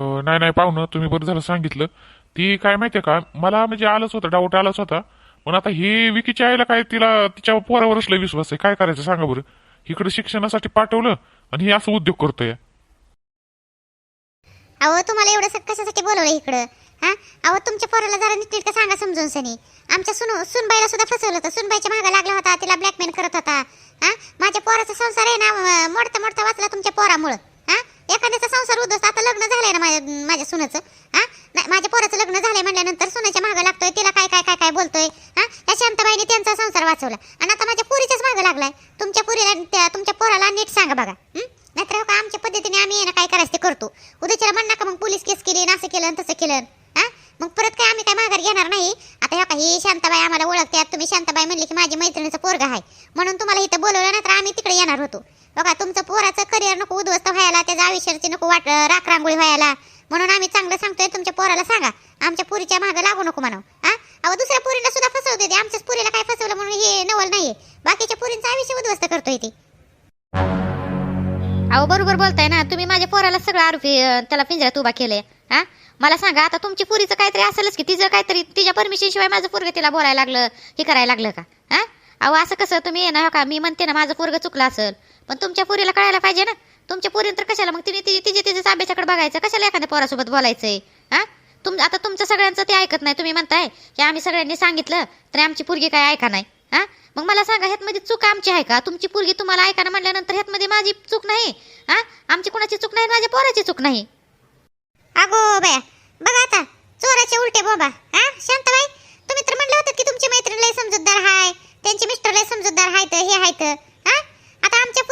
अं, नाही नाही पाहुणं तुम्ही बरं झालं सांगितलं. ती काय माहितीये का मला म्हणजे आलंच होतं डाऊट आलाच होता. पण आता ही विकीच्या आईला काय तिला तिच्या पोरावरच लय विश्वास आहे. काय करायचं सांगा बरं. इकडे शिक्षणासाठी पाठवलं आणि हे असं उद्योग करतोय. अहो तुम्हाला एवढं स- कशासाठी बोलवलं इकडं? हा? अहो तुमच्या पोराला जरा नीटनीटकं सांगा समजून सनी. आमच्या सुन सुनबाईला सुद्धा फसवलं होतं. सुनबाईच्या मागा लागला होता तिला ब्लॅकमेल करत होता. हा? माझ्या पोराचा संसार आहे ना अं, मोडता मोडता वाचला तुमच्या पोरामुळं. एखाद्याचा संसार उद्ध्वस्त. आता लग्न झालंय ना माझ्या माझ्या सुनाचं. हा? नाही, माझ्या पोराचं लग्न झालंय म्हणल्यानंतर सुनाच्या मागं लागतोय तिला काय काय काय काय बोलतोय? हा? या शांताबाईने त्यांचा संसार वाचवला. आणि आता माझ्या पुरीच्याच मागं लागलाय. तुमच्या पुरीला त्या- तुमच्या पोराला नीट सांगा बघा. नाही नाहीतर हो का आमच्या पद्धतीने आम्ही आहे ना काय करायचं ते करतो. उद्याच्याला म्हण नका मग पोलीस केस केली असं केलं तसं केलं. हा? मग परत काय आम्ही काय माघार घेणार नाही? आता हो ह्या काही शांताबाई आम्हाला ओळखतात. तुम्ही शांताबाई म्हणले की माझी मैत्रिणीचं पोरगा आहे. म्हणून तुम्हाला इथं बोलवलं नाही तर आम्ही तिकडे येणार होतो. बघा तुमचं पोराचं करिअर नको उद्ध्वस्त व्हायला त्याच्या आयुष्याची नको वाट राख रांगोळी व्हायला. म्हणून आम्ही चांगलं सांगतोय तुमच्या पोराला सांगा. आमच्या पुरीच्या मागे लागू नको म्हणून हा? अहो दुसऱ्या पुरीला सुद्धा फसवते ते. आमच्याच पुरीला काय फसवलं म्हणून हे नवल नाहीये. बाकीच्या पुरींचं आयुष्य उद्ध्वस्त करतोय ते. अहो बरोबर बोलताय ना. तुम्ही माझ्या पोराला सगळं आरोपी अं, त्याला पिंजऱ्यात उभा केलंय हा? मला सांगा आता तुमची पुरीचं काहीतरी असेलच की तिचं काहीतरी तिच्या परमिशन शिवाय माझं पोरग तिला बोलायला लागलं हे करायला लागलं का हा? अहो असं कसं तुम्ही आहे ना हो का मी म्हणते ना माझं पोरग चुकलं असेल पण तुमच्या पुरीला कळायला पाहिजे ना. तुमच्या पुरीन तर कशाला? मग तिने तिची तिचे तिच्या अभ्यासाकडे बघायचं. कशाला एखाद्या पोरासोबत बोलायचंय? हा? तुम आता तुमचं सगळ्यांचं ते ऐकत नाही. तुम्ही म्हणताय की आम्ही सगळ्यांनी सांगितलं तरी आमची पोरगी काय ऐका नाही. हा? मग मला सांगा ह्यातमध्ये चूक आमची आहे का? तुमची पोरगी तुम्हाला ऐका ना म्हणल्यानंतर ह्यातमध्ये माझी चूक नाही? हा? आमची कुणाची चूक नाही माझ्या पोराची चूक नाही? अगो बाया बघा आता चोराचे उलटे बोबा. हा शांताबाई? तुम्ही तर म्हणलं होतं की तुमची मैत्रीण लय समजूतदार हाय त्यांचे मिस्टर लय समजूतदार आहेत हे आहेत हा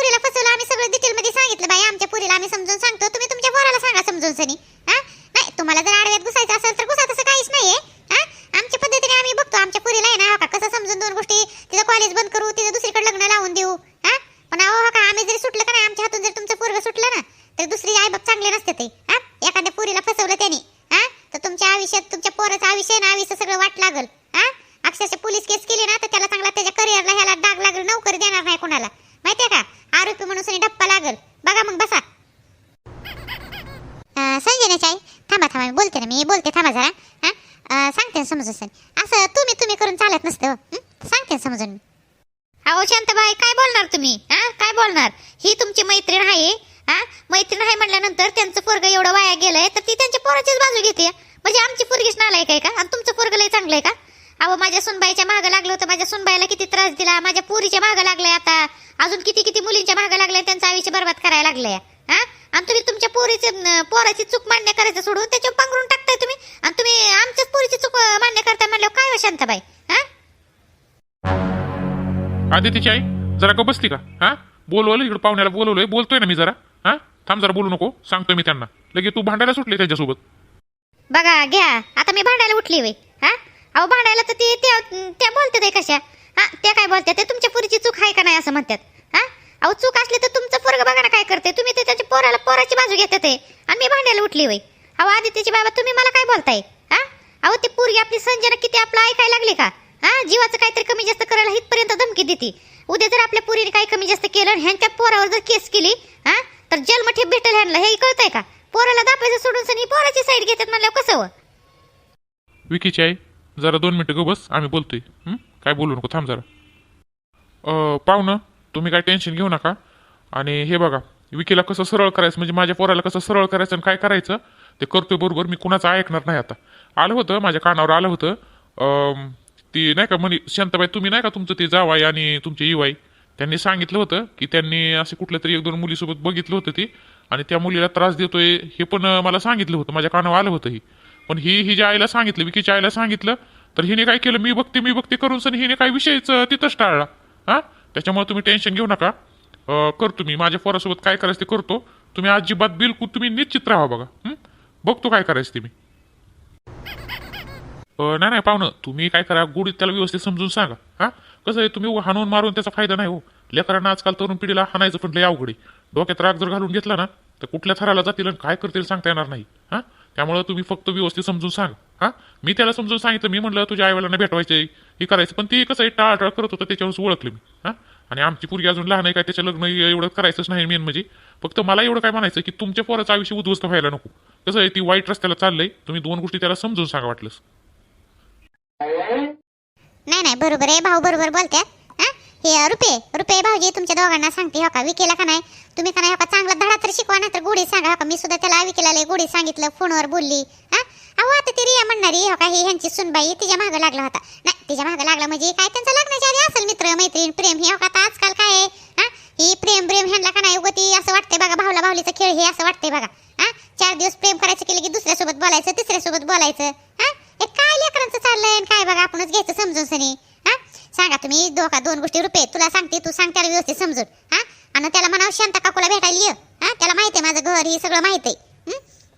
पोरीला फसवलं आम्ही सगळं डिटेल मध्ये सांगितलं बाई आमच्या पोरीला आम्ही समजून सांगतो तुम्ही तुमच्या पोराला सांगा समजून सनी. हा? नाही तुम्हाला जर आडव्यात घुसायचं असेल तर घुसा तसं काहीच नाहीये. हा? आमच्या पद्धतीने आम्ही बघतो आमच्या पोरीला आहे ना हो का कसं समजून दोन गोष्टी तिचं कॉलेज बंद करू तिचं दुसरीकडे लग्न लावून देऊ. हा? पण अहो हो का आम्ही जरी सुटलं का नाही आमच्या हातून जर तुमचं पोरग सुटलं ना तर दुसरी आई बाप चांगले नसते ते. हा? एखाद्या पोरीला फसवलं त्याने हा? तर तुमच्या आयुष्यात तुमच्या पोराचं आयुष्य ना आयुष्य सगळं वाट लागल. हा? अक्षरशः पोलीस केस केली ना तर त्याला चांगला त्याच्या करिअरला ह्याला डाग लागल नोकरी देणार नाही कोणाला. माहितीये का? बोलते ना थांबा जरा हा? सांगते ना समजून सनी असं तुम्ही तुम्ही करून चालत नसतं हो. हं? सांगते ना समजून मी अहो शांताबाई काय बोलणार तुम्ही हा काय बोलणार ही तुमची मैत्रीण आहे हा मैत्रीण आहे म्हणल्यानंतर त्यांचं पोरग एवढं वाया गेलंय तर ती त्यांच्या पोराचीच बाजू घेते म्हणजे आमची पोरगीच नालायक आहे का आणि तुमचं पोरग लय चांगलं आहे का अहो माझ्या सुनबाईच्या मागं लागलं होतं माझ्या सुनबाईला किती त्रास दिला माझ्या पुरीच्या मागं लागलंय आता अजून किती किती मुलींच्या मागं लागलंय त्यांचं आयुष्य बरबाद करायला लागलंय हा आणि तुम्ही तुमच्या पोरीचे पोराची चूक मान्य करायचं सोडून त्याच्यावर पांघरून टाकताय तुम्ही. आणि तुम्ही आमच्याच पोरीची चूक मान्य करताय म्हणल्यावर काय हो शांताबाई? हा? आदितीची आई जरा का बसली का? हा? बोलवलं इकडे पाहुण्याला बोलवलंय बोलतोय ना मी जरा. हा? थांब जरा बोलू नको सांगतोय मी त्यांना. लगे तू भांडायला सुटले त्याच्यासोबत. बघा घ्या. आता मी भांडायला उठली वय हा? अहो भांडायला तर ते त्या त्या बोलतात कशा? हा? त्या काय बोलतात? ते तुमच्या पुरीची चूक आहे का नाही असं म्हणतात. अहो चूक असली तर तुमचं पोरग बघा ना काय करते तुम्ही ते त्याच्या पोराला पोराची बाजू घेतात ते. आणि मी भांडायला उठली वय अहो आदित्यची बाबा तुम्ही मला काय बोलताय? हा? अहो ती पोरगी आपली संजना किती आपलं ऐकायला लागली का? हा? जीवाचं काहीतरी कमी जास्त करायला इथपर्यंत धमकी देते. उद्या जर आपल्या पुरीने काही कमी जास्त केलं आणि ह्यांच्या पोरावर जर केस केली हा? तर जन्मठेप भेटेल ह्यांना. हे कळतंय का? पोराला दापायचं सोडून सनी पोराची साईड घेतात म्हणल्यावर कसं हो? विकीची आई जरा दोन मिनिटं गो बस. आम्ही बोलतोय. हं? काय बोलू नको थांब जरा. अं, पाहुणं तुम्ही काय टेन्शन घेऊ नका. आणि हे बघा विकीला कसं सरळ करायचं म्हणजे माझ्या पोराला कसं सरळ करायचं आणि काय करायचं ते करतोय बरोबर मी कुणाचं ऐकणार नाही आता. आलं होतं माझ्या कानावर आलं होतं ती नाही का म्हणे शांताबाई तुम्ही नाही का तुमचं ते जावाई आणि तुमचे युवाई त्यांनी सांगितलं होतं की त्यांनी असे कुठल्या तरी एक दोन मुलीसोबत बघितलं होतं ती आणि त्या मुलीला त्रास देतोय हे पण मला सांगितलं होतं माझ्या कानावर आलं होतं ही. पण ही ही ज्या आईला सांगितलं विकीच्या आईला सांगितलं तर हिने काय केलं? मी बघते मी बघते करून सण हिने काय विषयच तिथंच टाळला. हा? त्याच्यामुळे तुम्ही टेन्शन घेऊ नका. अं, करतो मी. माझ्या पोरासोबत काय करायचं ते करतो. तुम्ही अजिबात बिलकुल तुम्ही निश्चित राहा बघा. हं? बघतो काय करायचं ते मी. अं, नाही नाही पाहुणं तुम्ही काय करा गुढीत त्याला व्यवस्थित समजून सांगा. हा? कसं आहे तुम्ही हाणून मारून त्याचा फायदा नाही हो. लेकरांना आजकाल तरुण पिढीला हाणायचं पण लय अवघड आहे. डोक्यात राग जर घालून घेतला ना तर कुठल्या थराला जातील आणि काय करतील सांगता येणार नाही. हा? त्यामुळे तुम्ही फक्त व्यवस्थित समजून सांग. हा? मी त्याला समजून सांगितलं. मी म्हणलं तुझ्या आईवडिलांना भेटवायचे. हे करायचं. पण ती कसं आहे टाळाटाळ करत होतं त्याच्यावर ओळखलं मी. हा? आणि आमची पूर्वी अजून लहान आहे काय त्याचं लग्न एवढं करायचंच नाही मेन म्हणजे. फक्त मला एवढं काय म्हणायचं की तुमच्या पोराचं आयुष्य उद्ध्वस्त व्हायला नको. कसं आहे ती वाईट रस्त्याला चाललंय. तुम्ही दोन गोष्टी त्याला समजून सांगा वाटलंस. नाही नाही बरोबर आहे. भाऊ बरोबर बोलतात हे रुपे रुपे भाऊजी तुमच्या दोघांना सांगते हो का विकेला का नाही? तुम्ही का नाही हो का चांगला धडा तर शिकवा नाही तर गोडी सांगा हो का? मी सुद्धा त्याला विकेला लय गोडी सांगितलं फोनवर बोलली हा? अहो आता ती रिया म्हणणारी हो का ही ह्यांची सुनबाई तिच्या मागं लागला होता. नाही तिच्या मागं लागला म्हणजे काय त्यांचं लग्नाच्या आधी असेल मित्र मैत्रीण प्रेम हे हो का आता आजकाल काय आहे? हा? ही प्रेम प्रेम ह्यांना का नाही उगती? असं वाटतंय बघा भावला भावलीचा खेळ हे असं वाटतंय बघा. हा? चार दिवस प्रेम करायचं केलं की दुसऱ्यासोबत बोलायचं तिसऱ्यासोबत बोलायचं. हा? हे काय लेकरांचं चाललंय आणि काय बघा आपणच घ्यायचं समजून सनी. सांगा तुम्ही दोघा दोन गोष्टी रुपये तुला सांगते तू सांग त्याला व्यवस्थित समजून. हा? आणि त्याला म्हणावं शांता काकूला भेटायला ये. हा? त्याला माहिती आहे माझं घर हे सगळं माहीत आहे.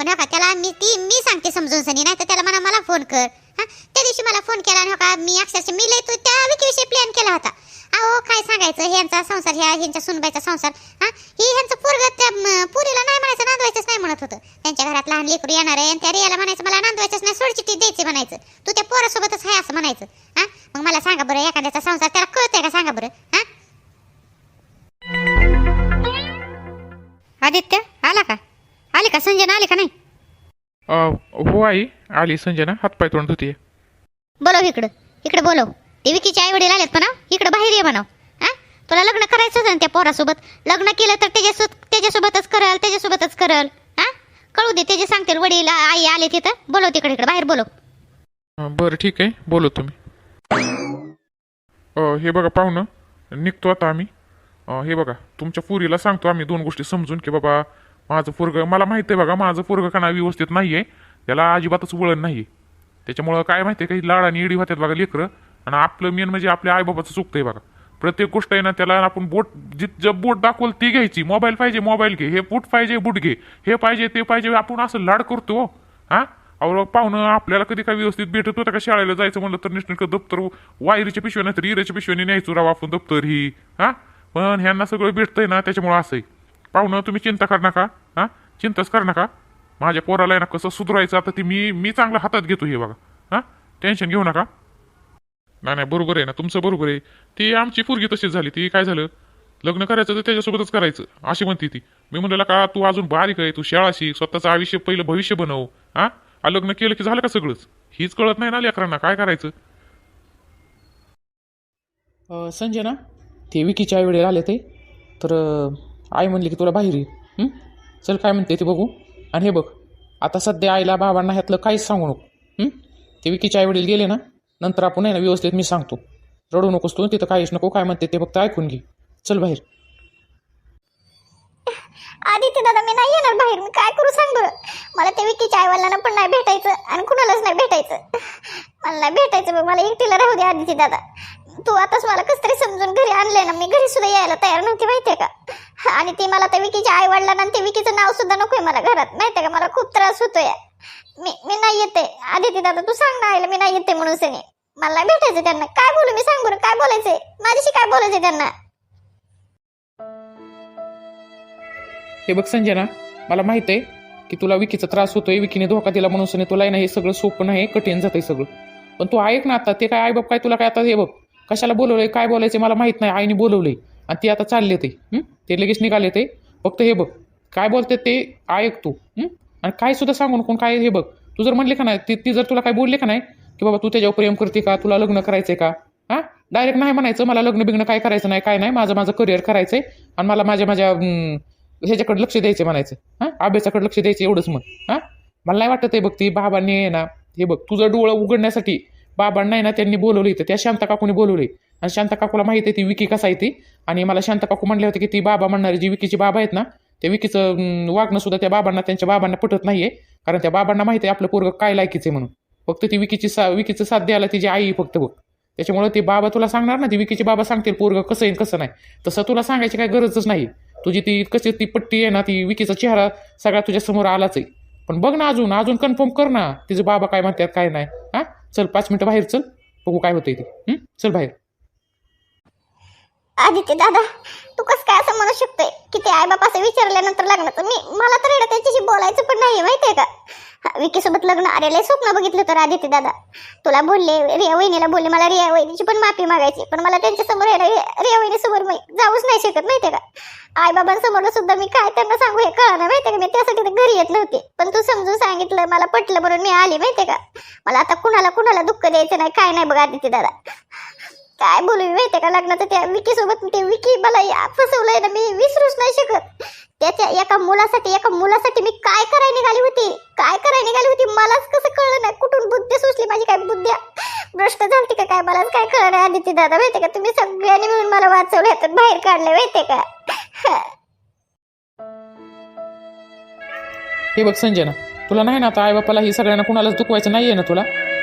पण हो का त्याला मी ती मी सांगते समजून सनी नाही तर त्याला म्हणा मला फोन कर. हा? त्या दिवशी मला फोन केला आणि हो का मी अक्षरशः मी लय तू त्या विकीविषयी प्लॅन केला होता. अहो काय सांगायचं ह्यांचा संसार ह्या ह्यांच्या सुनबाईचा संसार हा? ही ह्यांचं पोरग त्या पुरीला नाही म्हणायचं नांदवायचंच नाही म्हणत होतं. त्यांच्या घरात लहान लेकरू येणार आहे आणि त्या रियाला म्हणायचं मला नांदवायचंच नाही ती द्यायची म्हणायचं. तू त्या पोरासोबतच आहे असं म्हणायचं. हा? मग मला सांगा बरं एखाद्याचा संसार त्याला कळतंय का? सांगा बरं हा? आदित्य आला का? आले का? संजना आले का नाही? अं, हो आई आली संजना. हातपाय तोंड धुतीये. बोलव इकडं. इकडे बोलव. ते विकीचे आई वडील आलेत म्हणा इकडे बाहेर ये म्हणाव. हा? तुला लग्न करायचं होतं ना त्या पोरासोबत? लग्न केलं तर त्याच्यासोबत त्याच्यासोबतच करल त्याच्यासोबतच करल. हा? कळू दे त्याचे सांगतील वडील आई आले तिथं बोलव तिकडे इकडे. बाहेर बोलव. अं, बरं ठीक आहे. बोलो तुम्ही. हे बघा पाहुणं निघतो आता आम्ही. हे बघा तुमच्या पुरीला सांगतो आम्ही दोन गोष्टी समजून की बाबा माझं पोरग मला माहिती आहे बघा माझं पोरग का व्यवस्थित नाही आहे त्याला अजिबातच वळण नाही आहे त्याच्यामुळं काय माहिती आहे काही लाड आणि इडी होत्यात बघा लेकरं. आणि आपलं मेन म्हणजे आपल्या आईबाबाचं चुकतं आहे बघा. प्रत्येक गोष्ट आहे ना त्याला आपण बोट जित जब बोट दाखवल ती घ्यायची. मोबाईल पाहिजे मोबाईल घे. हे बूट पाहिजे बूट घे. हे पाहिजे ते पाहिजे आपण असं लाड करतो हो. हा? अहो पाहुणं आपल्याला कधी काय व्यवस्थित भेटत होतं का शाळेला जायचं म्हणलं तर निष्ठिक दप्तर वायरीच्या पिशव्या नाही तर इरेच्या पिशव्याने न्यायचो राव आपण दप्तर ही हा? पण ह्यांना सगळं भेटतंय ना त्याच्यामुळं असं आहे. पाहुणं तुम्ही चिंता कर नका हा? चिंताच कर नका. माझ्या पोराला आहे ना कसं सुधरायचं आता ती मी मी चांगलं हातात घेतो हे बघा हा? टेन्शन घेऊ नका. नाही नाही बरोबर आहे ना तुमचं बरोबर आहे. ती आमची पोरगी तशीच झाली ती काय झालं? लग्न करायचं तर त्याच्यासोबतच करायचं अशी म्हणते ती. मी म्हणलेला का तू अजून बारीक आहे तू शाळा शिक स्वतःचं आयुष्य पहिलं भविष्य बनव हा? आ, लग्न केलं की झालं का सगळंच? हीच कळत नाही ना लेकरांना. काय करायचं? संजय ना ते विकीच्या आई वेळेला आले ते. तर आई म्हणली की तुला बाहेर ये. हं? चल काय म्हणते ते बघू. आणि हे बघ आता सध्या आईला बाबांना ह्यातलं काहीच सांगू नको. हं? ते विकीच्या आई वडील गेले ना नंतर आपण आहे ना व्यवस्थित मी सांगतो. रडू नकोस तू तिथं काहीच नको. काय म्हणते ते फक्त ऐकून घे. चल बाहेर. आदित्य दादा मी नाही येणार बाहेर. मी काय करू सांग बरं? मला त्या विकीच्या आईवडिलांना पण नाही भेटायचं आणि कुणालाच नाही भेटायचं. मला नाही भेटायचं बघ मला एकटीला राहू दे आदित्य दादा. तू आताच मला कस तरी समजून घरी आणलंय ना मी घरी सुद्धा यायला तयार नव्हती माहितीये का? आणि ती मला त्या विकीच्या आई वडिलांना ते विकीचं नाव सुद्धा नकोय मला घरात माहितीये का? मला खूप त्रास होतोय. मी मी नाही येते. आदित्य दादा तू सांग ना आईला मी नाही येते म्हणून सनी. मला नाही भेटायचं त्यांना. काय बोलू मी? सांग बरं काय बोलायचंय? माझ्याशी काय बोलायचंय त्यांना? हे बघ संजना मला माहीत आहे की तुला विकीचा त्रास होतोय विकीने धोका दिला म्हणून सने तुला नाही हे सगळं सोपं नाही कठीण जातंय सगळं. पण तू ऐक ना आता ते काय आई बाप काय तुला काय आता हे बघ कशाला बोलवलंय काय बोलायचं मला माहीत नाही आईने बोलवलंय. आणि ते आता चालले ते ते लगेच निघाले ते. फक्त हे बघ काय बोलते ते ऐक तू आणि काय सुद्धा सांगू नको काय हे बघ. तू जर म्हणले का नाही ती ती जर तुला काय बोलले का नाही की बाबा तू त्याच्यावर प्रेम करते का तुला लग्न करायचंय का हां? डायरेक्ट नाही म्हणायचं मला लग्न बिग्न काय करायचं नाही काय नाही माझं माझं करिअर करायचंय आणि मला माझ्या माझ्या ह्याच्याकडे लक्ष द्यायचं म्हणायचं. हां? अभ्यासाकडे लक्ष द्यायचं एवढंच म्हण. हां? मला नाही वाटत आहे बघ ती बाबांनी आहे ना हे बघ तुझं डोळं उघडण्यासाठी बाबांना आहे ना त्यांनी बोलवलं इथं. त्या शांता काकूने बोलवली आणि शांता काकूला माहिती आहे ती विकी कसा आहे ती. आणि मला शांता काकू म्हणले होते की ती बाबा म्हणणारी जी विकीची बाबा आहेत ना त्या विकीचं वागणं सुद्धा त्या बाबांना त्यांच्या बाबांना पटत नाहीये. कारण त्या बाबांना माहिती आहे आपलं पोरग काय लायकीचं आहे म्हणून. फक्त ती विकीची सा विकीचं साथ द्यायला तिची आई आहे फक्त बघ. त्याच्यामुळे ते बाबा तुला सांगणार ना ती विकीचे बाबा सांगतील पोरग कसं आहे कसं नाही. तसं तुला सांगायची काय गरजच नाही. तुझी ती कशी ती पट्टी आहे ना ती विकीचा चेहरा सगळा तुझ्या समोर आलाच आहे. पण बघ ना अजून अजून कन्फर्म कर ना तिचे बाबा काय म्हणतात काय नाही. हा? चल पाच मिनिटं बाहेर चल बघू काय होतंय ते. चल बाहेर. आदित्य दादा तू कसं काय असं म्हणू शकतोय? की ते आई बाप असं विचारल्यानंतर लग्नाचं मी मला तर एवढं त्याच्याशी बोलायचं पण नाही माहितीये का? विकी सोबत लग्न अरे लय स्वप्न बघितलं तर आदित्य दादा. तुला बोलले रिया वहिनीला बोलले मला रिया वहिनीची पण माफी मागायची पण मला त्यांच्यासमोर यायला रिया वहिनी समोर मी जाऊच नाही शकत माहितीये का? आई बाबांसमोर सुद्धा मी काय त्यांना सांगू हे कळलं माहितीये का? मी त्यासाठी तर घरी येत नव्हते पण तू समजून सांगितलं मला पटलं म्हणून मी आली माहितीये का? मला आता कुणाला कुणाला दुःख द्यायचं नाही काय नाही बघा आदित्य दादा. काय बोलू माहिती का? लग्नाचं त्या विकी सोबत ते विकी मला या- फसवलंय ना मी विसरूच नाही शकत. त्याच्या एका मुलासाठी एका मुलासाठी मी काय करायला निघाली होती? काय करायला निघाली होती? मलाच कसं कळलं नाही. कुठून बुद्धी सुचली माझी? काय बुद्ध्या भ्रष्ट झाली का काय? मलाच काय कळलं नाही. आदित्य दादा माहिती का? तुम्ही सगळ्यांनी मिळून मला वाचवलं ह्यातून बाहेर काढलं माहिती का? हे. बघ संजना तुला नाही ना आता आई बापाला ही सगळ्यांना कुणालाच दुखवायचं नाहीये ना तुला?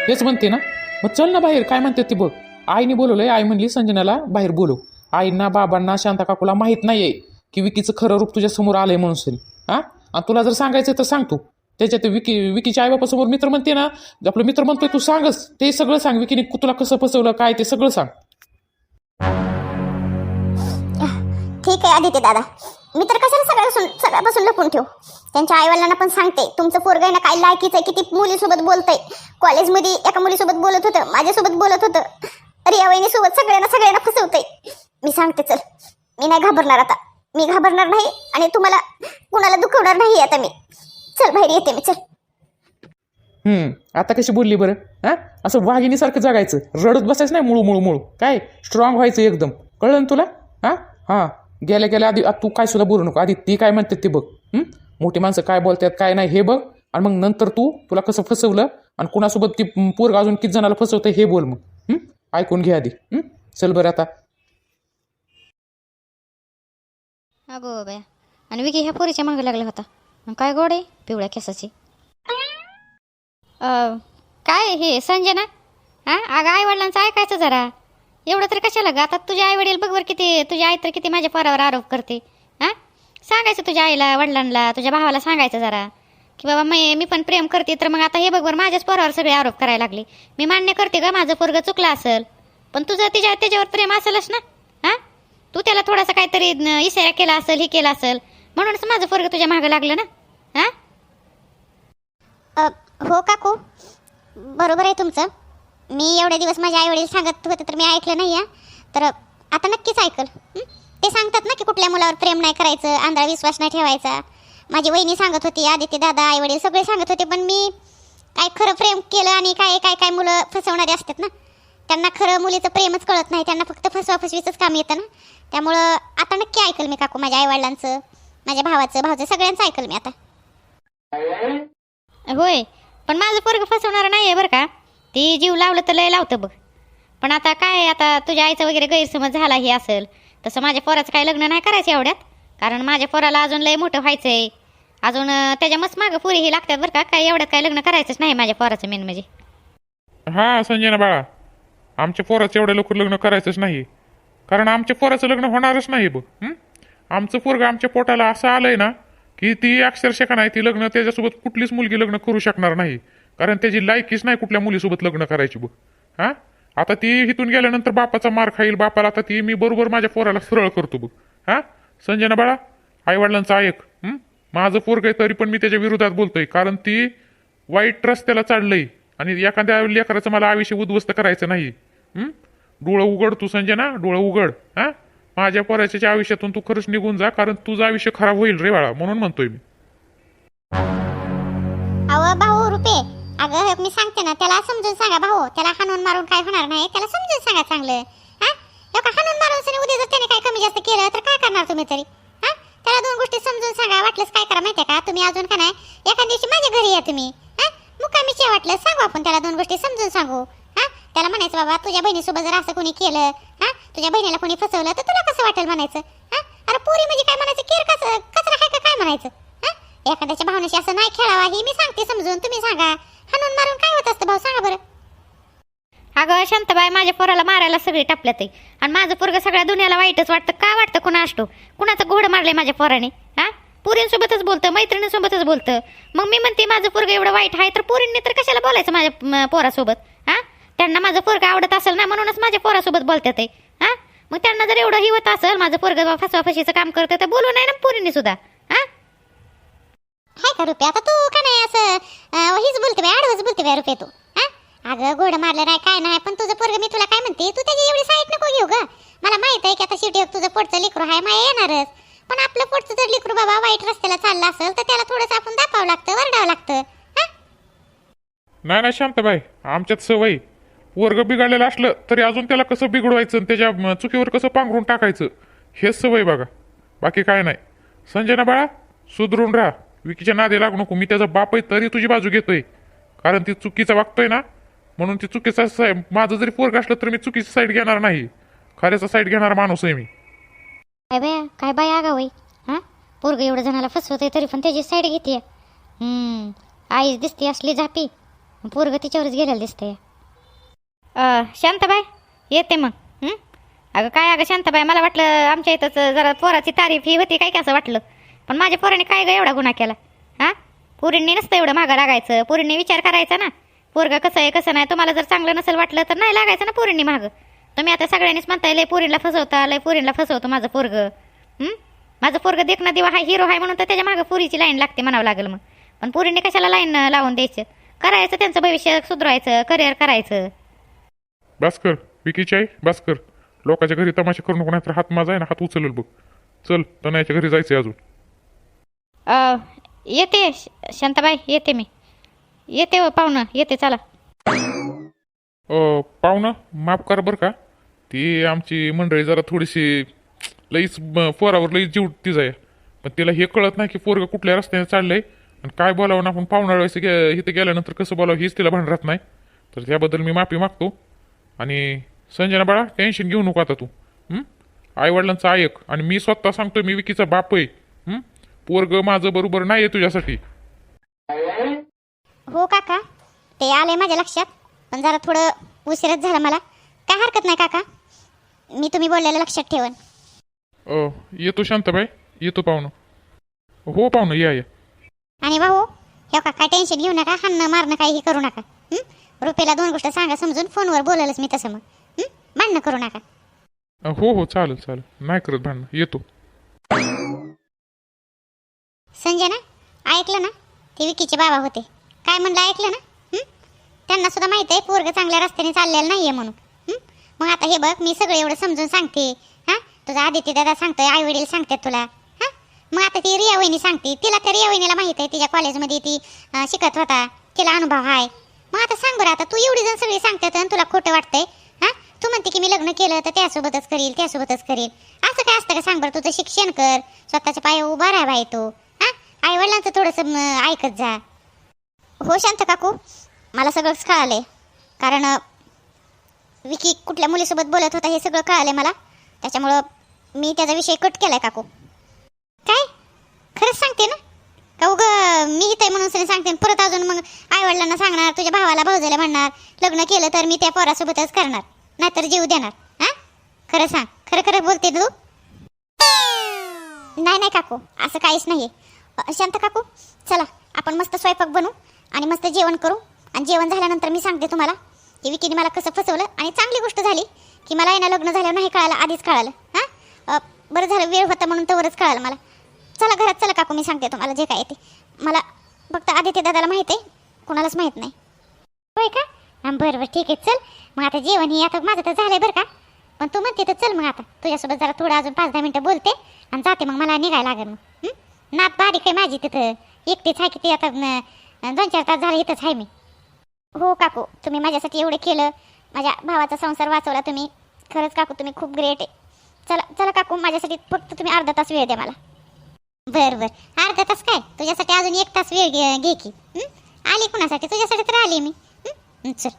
हेच म्हणते ना. मग चल ना बाहेर काय म्हणते ती बघ. आईने बोलवलंय आई म्हणली संजनाला बाहेर बोलू आईंना बाबांना शांता काकूला माहीत आहे की विकीचं खरं रूप तुझ्या समोर आलंय म्हणून सरी हा? आणि तुला जर सांगायचं तर सांग तू. त्याच्यात विकी विकीच्या आईबापासमोर मित्र म्हणते ना आपलं मित्र म्हणतोय तू सांगच. ते सगळं सांग विकीने तुला कसं फसवलं काय ते सगळं सांग. ठीक आहे आदित्य दादा. मी तर कशाला सगळ्यापासून सगळ्यापासून लपून ठेवू? त्यांच्या आईवडिलांना पण सांगते. तुमचं पोरग आहे ना काय लायकीचं आहे किती मुलीसोबत बोलतंय. कॉलेजमध्ये एका मुलीसोबत बोलत होतं माझ्यासोबत बोलत होतं. रिया वहिनीसोबत सगळ्यांना सगळ्यांना फसवतंय. मी सांगते चल. मी नाही घाबरणार आता. मी घाबरणार नाही आणि तुम्हाला कुणाला दुखवणार नाही आता मी. चल बाहेर येते मी चल. हम्म आता कशी बोलली बरं? हा? असं वाघिणीसारखं जगायचं. रडत बसायचं नाही मुळू मुळू मुळू. काय? स्ट्रॉंग व्हायचं एकदम. कळलं ना तुला? हा? हा. गेल्या गेल्या आधी तू काय सुद्धा बोलू नको. आधी ती काय म्हणते ते बघ. मोठी माणसं काय बोलतात काय नाही हे बघ. आणि मग नंतर तू तुला कसं फसवलं आणि कुणासोबत ती पोरग अजून किती जणाला फसवतं हे बोल मग. ऐकून घे आधी. चल बरं आता. अगो बाया आणि विकी ह्या पोरीच्या मागे लागला होता. मग काय गोड आहे? पिवळ्या केसाची. काय हे? संजना? हा? अगं आई वडिलांचं ऐकायचं जरा. एवढं तर कशाला ग? आता तुझे आई वडील बघवर किती तुझी आई तर किती माझ्या पोरावर आरोप करते. हा? सांगायचं तुझ्या आईला वडिलांना तुझ्या भावाला सांगायचं जरा. की बाबा मी मी पण प्रेम करते तर मग आता हे बघ बरं माझ्याच पोरावर सगळे आरोप करायला लागले. मी मान्य करते का माझं पोरगं चुकलं असेल. पण तुझं तिच्या त्याच्यावर प्रेम असेलच ना? हां? तू त्याला थोडासा काहीतरी इशारा केला असेल हे केला असेल म्हणूनच माझं पोरगं तुझ्या मागं लागलं ना? हां? हो काकू. बरोबर आहे तुमचं. मी एवढे दिवस माझे आई वडील सांगत होते तर मी ऐकलं नाही तर आता नक्कीच ऐकल. ते सांगतात ना की कुठल्या मुलावर प्रेम नाही करायचं आंधळा विश्वास नाही ठेवायचा. माझी वहिनी सांगत होती आदित्य दादा आई वडील सगळे सांगत होते पण मी काय खरं प्रेम केलं आणि काय काय काय मुलं फसवणारे असतात ना? त्यांना खरं मुलीचं प्रेमच कळत नाही त्यांना फक्त फसवा फसवीचंच काम येतं ना? त्यामुळं आता नक्की ऐकल मी काकू माझ्या आईवडिलांचं माझ्या भावाचं भावचं सगळ्यांचं ऐकल मी आता. होय पण माझं पोरग फसवणार नाही आहे बरं का? ती जीव लावलं तर लय लावतं बघ. पण आता काय आता तुझ्या आईचं वगैरे गैरसमज झाला हे असेल तसं माझ्या पोराचं काय लग्न नाही करायचं एवढ्यात? कारण माझ्या पोराला अजून लय मोठं व्हायचं आहे अजून त्याच्या मस्त मागं पुरी ही लागतात बरं का. काय एवढ्यात काय लग्न करायचंच नाही माझ्या पोराचं मेन म्हणजे. हा संजना बाळा. आमच्या पोराचं एवढ्या लवकर लग्न करायचंच नाही. कारण आमच्या पोराचं लग्न होणारच नाही बघ हं? आमचं पोरग आमच्या पोटाला असं आलंय ना की ती अक्षरशः का नाही ती लग्न त्याच्यासोबत कुठलीच मुलगी लग्न करू शकणार नाही. कारण त्याची लायकीच नाही कुठल्या मुलीसोबत लग्न करायची बघ हा? आता ती इथून गेल्यानंतर बापाचा मार खाईल बापाला आता ती मी बरोबर माझ्या पोराला सरळ करतो बघ हा? संजना बाळा आईवडिलांचं ऐक माझं पोरग आहे तरी पण मी त्याच्या विरोधात बोलतोय कारण ती वाईट रस्त्याला चाललंय आणि एखाद्या लेकराचं मला आयुष्य उद्ध्वस्त करायचं नाही. डोळं उघड तू संजना डोळं उघड हा? माझ्या पोराच्या आयुष्यातून तू खरंच निघून जा कारण तुझं आयुष्य खराब होईल रे बाळा म्हणून म्हणतोय मी. अहो भाऊ रुपे. अगं मी सांगते ना त्याला समजून सांगा भाऊ. त्याला हाणून मारून काय होणार नाही त्याला समजून सांगा चांगलं. हा? हे हाणून मारून जर त्याने काय कमी जास्त केलं तर काय करणार तुम्ही तरी? हा? त्याला दोन गोष्टी समजून सांगा वाटलंच काय करा माहितीये का? तुम्ही अजून का नाही? एका दिवशी माझ्या घरी या तुम्ही. हा? मुकामीचे वाटलं सांगू आपण त्याला दोन गोष्टी समजून सांगू. हा? त्याला म्हणायचं बाबा तुझ्या बहिणीसोबत जर असं कोणी केलं हा? तुझ्या बहिणीला कोणी फसवलं तर तुला कसं वाटेल म्हणायचं? हा? अरे पोरी म्हणजे काय म्हणायचं? केर कसं कचरा आहे का काय म्हणायचं? हा? एखाद्याच्या भावनेशी असं नाही खेळावा हे मी सांगते समजून तुम्ही सांगा. हाणून मारून काय होत असतं भाऊ? सांगा बरं. अगं शांताबाई माझ्या पोराला मारायला सगळी टापल्यात आहे. आणि माझं पोरगं सगळ्या दुनियाला वाईटच वाटतं. का वाटतं कुणा असतो? कुणाचं घोडं मारलंय माझ्या पोराने? हा? पुरींसोबतच बोलतं मैत्रिणीसोबतच बोलतं. मग मी म्हणते माझं पोरगं एवढं वाईट आहे तर पोरींनी तर कशाला बोलायचं माझ्या पोरासोबत? हा? त्यांना माझं पोरगं आवडत असेल ना म्हणूनच माझ्या पोरासोबत बोलतात ते हा? मग त्यांना जर एवढं हिवत असेल माझं पोरग फसवाफशीचं काम करतं तर बोलू नाही ना पोरींनी सुद्धा. हा? काय का रुपया आता तू का नाही असं हीच बोलते बाय आडवच बोलते बाय रुपये तू. अगं गोड मारलं नाही काय नाही पण तुझं पोरग मी तुला काय म्हणते? तू त्याची एवढी साईट नको घेऊ ग. मला माहीत आहे की आता शेवटी तुझं पोटचं लेकरू आहे माया येणारच. पण आपलं पोटचं जर लेकरू बाबा वाईट रस्त्याला चाललं असेल तर त्याला थोडंसं आपण दापावं लागतं वरडावं लागतं. हा? नाही नाही शांताबाई आमच्यात सवय. वर्ग बिघडलेलं असलं तरी अजून त्याला कसं बिघडवायचं आणि त्याच्या चुकीवर कसं पांघरून टाकायचं हेच सवय बघा. बाकी काय नाही. संजय ना बाळा सुधरून राहा. विकीच्या नादे लागू नको. मी त्याचा बाप आहे तरी तुझी बाजू घेतोय. कारण ती चुकीचा वागतोय ना. म्हणून ती चुकीचा साहेब माझं जरी पोरग असलं तर मी चुकीची साईड घेणार नाही. खऱ्याचा साईड घेणारा माणूस आहे मी. काय बाया? काय बाया आगा वय हा? पोरग एवढं जणाला फसवतंय तरी पण त्याची साईड घेते. हम्म. आई दिसते असली झापी. पोरग तिच्यावरच गेलेलं दिसतंय. शांताबाई येते मग. अगं काय अगं शांताबाई मला वाटलं आमच्या इथंच जरा पोराची तारीफ ही होती काय कसं असं वाटलं. पण माझ्या पोराने काय ग एवढा गुन्हा केला? हा? पुरींनी नसतं एवढं मागं लागायचं. पुरींनी विचार करायचा ना. पोरगा कसं आहे कसं नाही तुम्हाला जर चांगलं नसेल वाटलं तर नाही लागायचं ना पोरींनी मागं. तुम्ही आता सगळ्यांनीच म्हणताय लय पोरींला फसवता लय पोरींला फसवतो माझं पोरग? माझं पोरग देखणं दिवा हा हिरो आहे म्हणून तर त्याच्या मागं पोरीची लाईन लागते म्हणावं लागेल मग. पण पोरींनी कशाला लाईन लावून द्यायचं? करायचं त्यांचं भविष्य सुधारायचं करिअर करायचं. भास्कर विकीची आई भास्कर. लोकांच्या घरी तमाशा करू नको नाहीतर हात माझा आहे ना हात उचलेल बघ. चल तनयाच्या घरी जायचंय अजून. येते शांताबाई येते मी. येते हो पाहुणं. येते चला. अ, पाहुणं माफ कर बरं का. ती आमची मंडळी जरा थोडीशी लईच ब- पोरावर लई जीव तीच आहे. पण तिला हे कळत नाही की पोरग कुठल्या रस्त्याने चाललंय आणि काय बोलावं ना आपण पाहुणा वेळेस गे इथं गेल्यानंतर कसं बोलावं हेच तिला भान नाही. तर त्याबद्दल मी माफी मागतो. आणि संजना बाळा टेन्शन घेऊ नको आता तू. आई आईवडिलांचं ऐक. आणि मी स्वतः सांगतोय मी विकीचा बाप आहे. पोरग माझं बरोबर नाही आहे तुझ्यासाठी. हो काका. ते आले माझ्या लक्षात पण जरा थोडं उशीरच झालं मला. काय हरकत नाही काका. मी तुम्ही बोललेलं लक्षात ठेवन. अ, येतो शांताबाई. येतो पाहुणं. हो पाहुणं या या. आणि भाऊ हे का काय टेन्शन घेऊ नका. हाणणं मारणं काही करू नका. हं? रुपेला दोन गोष्ट सांगा समजून. फोनवर बोलायलाच मी तसं मग. हं? भांडणं करू नका. अ, हो हो चालेल चालेल. नाही करत भांडणं. येतो संजय ना ऐकलं ना? ते विकीचे बाबा होते. काय म्हणलं ऐकलं ना? हं? त्यांना सुद्धा माहीत आहे पोरग चांगल्या रस्त्याने चाललेलं नाहीये म्हणून. हं? मग आता हे बघ मी सगळं एवढं समजून सांगते. हा? तुझा आदित्य दादा सांगतोय आई वडील सांगतात तुला. हा? मग आता ती रिया वहिनी सांगते. तिला त्या रिया वहिनीला माहीत आहे तिच्या कॉलेजमध्ये ती अं, शिकत होता. तिला अनुभव आहे मग आता सांग बरं आता तू एवढी जण सगळी सांगतात आणि तुला खोटं वाटतंय हा? तू म्हणते की मी लग्न केलं तर त्यासोबतच करील त्यासोबतच करील. असं काय असतं का? सांग बरं तुझं शिक्षण कर. स्वतःच्या पाया उभा राहा बाई तू हा? आई वडिलांचं थोडंसं म, ऐकत जा. हो शांत काकू. मला सगळंच कळालंय. कारण विकी कुठल्या मुलीसोबत बोलत होता हे सगळं कळालंय मला. त्याच्यामुळं मी त्याचा विषय कट केलाय काकू. काय? खरंच सांगते ना? का उग मी इथे म्हणून सांगते. परत अजून मग आई वडिलांना सांगणार तुझ्या भावाला भाऊजाला म्हणणार लग्न केलं तर मी त्या पोरासोबतच करणार. नाहीतर जीव देणार. हा? खरं सांग. खरं खरं बोलते तू? नाही नाही काकू. असं काहीच नाही शांत काकू. चला आपण मस्त स्वयंपाक बनवू. आणि मस्त जेवण करू. आणि जेवण झाल्यानंतर मी सांगते तुम्हाला की विकीने मला कसं फसवलं आणि चांगली गोष्ट झाली की मला आहे ना लग्न झाल्यावर नाही कळालं आधीच कळालं. हां? बरं झालं वेळ होता म्हणून तवरच कळालं मला. चला घरात चला काकू मी सांगते तुम्हाला जे काय ते. मला फक्त आदित्य दादाला माहीत आहे कोणालाच माहीत नाही. होय का? बरं बरं ठीक आहे चल. मग आता जेवण हे आता माझं तर झालंय बरं का. पण तू म्हणते तर चल मग आता. तुझ्यासोबत जरा थोडं अजून पाच दहा मिनटं बोलते आणि जाते मग मला निघायला लागेल मग. नात बारीक आहे माझी तिथं. एकटीच आहे ते आता न- दोन चार तास झाले इथंच आहे मी. हो काकू तुम्ही माझ्यासाठी एवढं केलं. माझ्या भावाचा संसार वाचवला तुम्ही. खरंच काकू तुम्ही खूप ग्रेट आहे. चला चला काकू माझ्यासाठी फक्त तुम्ही अर्धा तास वेळ द्या मला. बरं बरं. अर्धा तास काय? तुझ्यासाठी अजून एक तास वेळ घे घे की. आली कुणासाठी? तुझ्यासाठी तर आली मी. चल.